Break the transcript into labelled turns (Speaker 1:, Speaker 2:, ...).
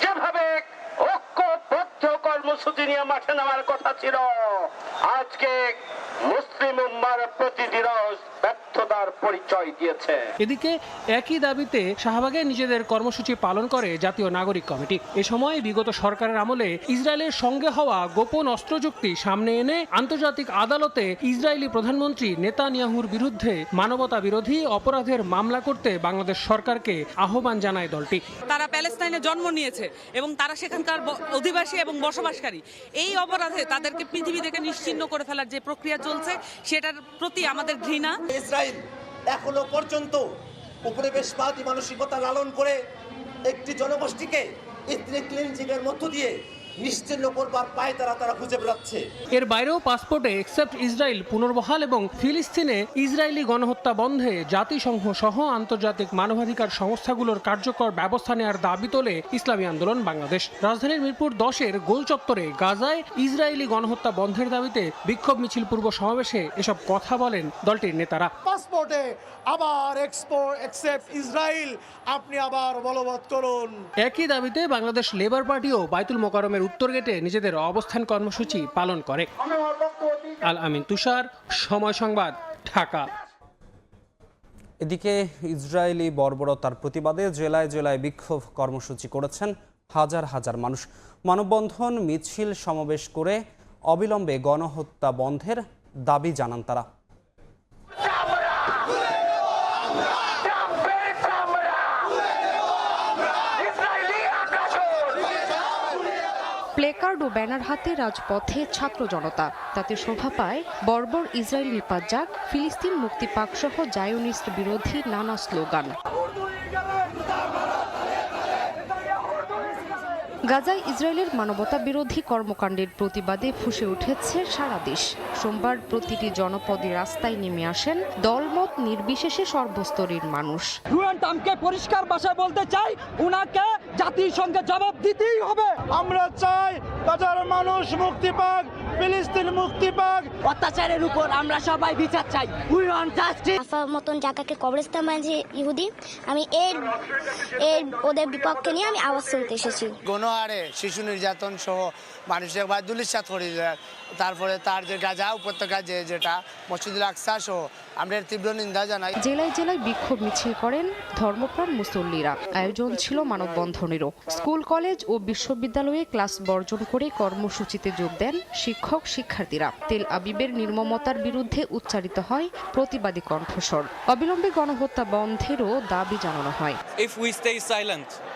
Speaker 1: যেভাবে ঐক্যবদ্ধ কর্মসূচি নিয়ে মাঠে নামার কথা ছিল আজকে মুসলিম উম্মার প্রতিটি রস পরিচয় দিয়েছে।
Speaker 2: এদিকে একই দাবিতে শাহবাগে নিজেদের কর্মসূচি পালন করে জাতীয় নাগরিক কমিটি। এ সময় বিগত সরকারের আমলে ইসরায়েলের সঙ্গে হওয়া গোপন অস্ত্র চুক্তি সামনে এনে আন্তর্জাতিক আদালতে ইসরায়েলি প্রধানমন্ত্রী নেতানিয়াহুর বিরুদ্ধে মানবতা বিরোধী অপরাধের মামলা করতে বাংলাদেশ সরকারকে আহ্বান জানায় দলটি।
Speaker 3: তারা প্যালেস্তাইনে জন্ম নিয়েছে এবং তারা সেখানকার অধিবাসী এবং বসবাসকারী। এই অপরাধে তাদেরকে পৃথিবী থেকে নিশ্চিহ্ন করে ফেলার যে প্রক্রিয়া চলছে সেটার প্রতি আমাদের ঘৃণা।
Speaker 4: ইসরায়েল এখনও পর্যন্ত উপনিবেশবাদী মানসিকতা লালন করে একটি জনগোষ্ঠীকে ইথনিক ক্লিনজিংয়ের মধ্য দিয়ে নিশ্চিন্ন করবার পায় তারা তারা খুঁজে বেড়াচ্ছে।
Speaker 2: এর বাইরেও পাসপোর্টে এক্সেপ্ট ইসরায়েল পুনর্বহাল এবং ফিলিস্তিনে ইসরায়েলি গণহত্যা বন্ধে জাতিসংঘ সহ আন্তর্জাতিক মানবাধিকার সংস্থাগুলোর কার্যকর ব্যবস্থা নেওয়ার দাবি তোলে ইসলামী আন্দোলন বাংলাদেশ। রাজধানীর মিরপুর দশের গোল চত্বরে গাজায় ইসরায়েলি গণহত্যা বন্ধের দাবিতে বিক্ষোভ মিছিল পূর্ব সমাবেশে এসব কথা বলেন দলটির নেতারা।
Speaker 5: পাসপোর্টে আবার এক্সপোর্ট এক্সেপ্ট ইসরায়েল আপনি আবার বলবৎ করুন।
Speaker 2: একই দাবিতে বাংলাদেশ লেবার পার্টিও বাইতুল মোকারমের উত্তর গেটে নিজেদের অবস্থান কর্মসূচি পালন করে। আল আমিন তুষার সময় সংবাদ ঢাকা।
Speaker 6: এদিকে ইসরায়েলি বর্বরতার প্রতিবাদে জেলায় জেলায় বিক্ষোভ কর্মসূচি করেছেন হাজার হাজার মানুষ। মানববন্ধন মিছিল সমাবেশ করে অবিলম্বে গণহত্যা বন্ধের দাবি জানান তারা।
Speaker 7: প্লেকার্ড ও ব্যানার হাতে রাজপথে ছাত্র জনতা। তাতে শোভা পায় বর্বর ইসরায়েল নিপাত ফিলিস্তিন মুক্তি পাক সহ জায়োনিস্ট বিরোধী নানা স্লোগান। গাজায় ইসরায়েলের মানবতা বিরোধী কর্মকাণ্ডের প্রতিবাদে ফুসে উঠেছে সারা দেশ। সোমবার প্রতিটি জনপদে রাস্তায় নেমে আসেন দলমত নির্বিশেষে সর্বস্তরের মানুষ।
Speaker 8: পরিষ্কার ভাষায় বলতে চাই উনাকে জাতির সঙ্গে জবাব দিতেই হবে।
Speaker 5: আমরা চাই গাজার মানুষ মুক্তি পাক ফিলিস্তিন মুক্তি পাক।
Speaker 8: অত্যাচারের উপর আমরা সবাই বিচার চাই। উই ওয়ান্ট জাস্টিস
Speaker 9: আফার মতন জায়গাকে কবরস্থান বানিয়েছে ইহুদি। আমি এর এর ওদের বিপক্ষে নিয়ে আমি আওয়াজ তুলতে এসেছি।
Speaker 10: গণহারে শিশু নির্যাতন সহ মানুষের বা দুলিশাত করে দেয় তারপরে তার যে গাজা উপত্যকা যে যেটা মসজিদুল আকসা সহ আমরা এর তীব্র নিন্দা জানাই।
Speaker 7: জেলায় জেলায় বিক্ষোভ মিছিল করেন ধর্মপ্রাণ মুসল্লিরা। আয়োজন ছিল মানববন্ধনেরও। স্কুল কলেজ ও বিশ্ববিদ্যালয়ে ক্লাস বর্জন করে কর্মসূচিতে যোগ দেন শিক্ষক। শিক্ষার্থীরা তেল আবিবের নির্মমতার বিরুদ্ধে উচ্চারিত হয় প্রতিবাদী কণ্ঠস্বর। অবিলম্বে গণহত্যা বন্ধেরও দাবি জানানো হয়।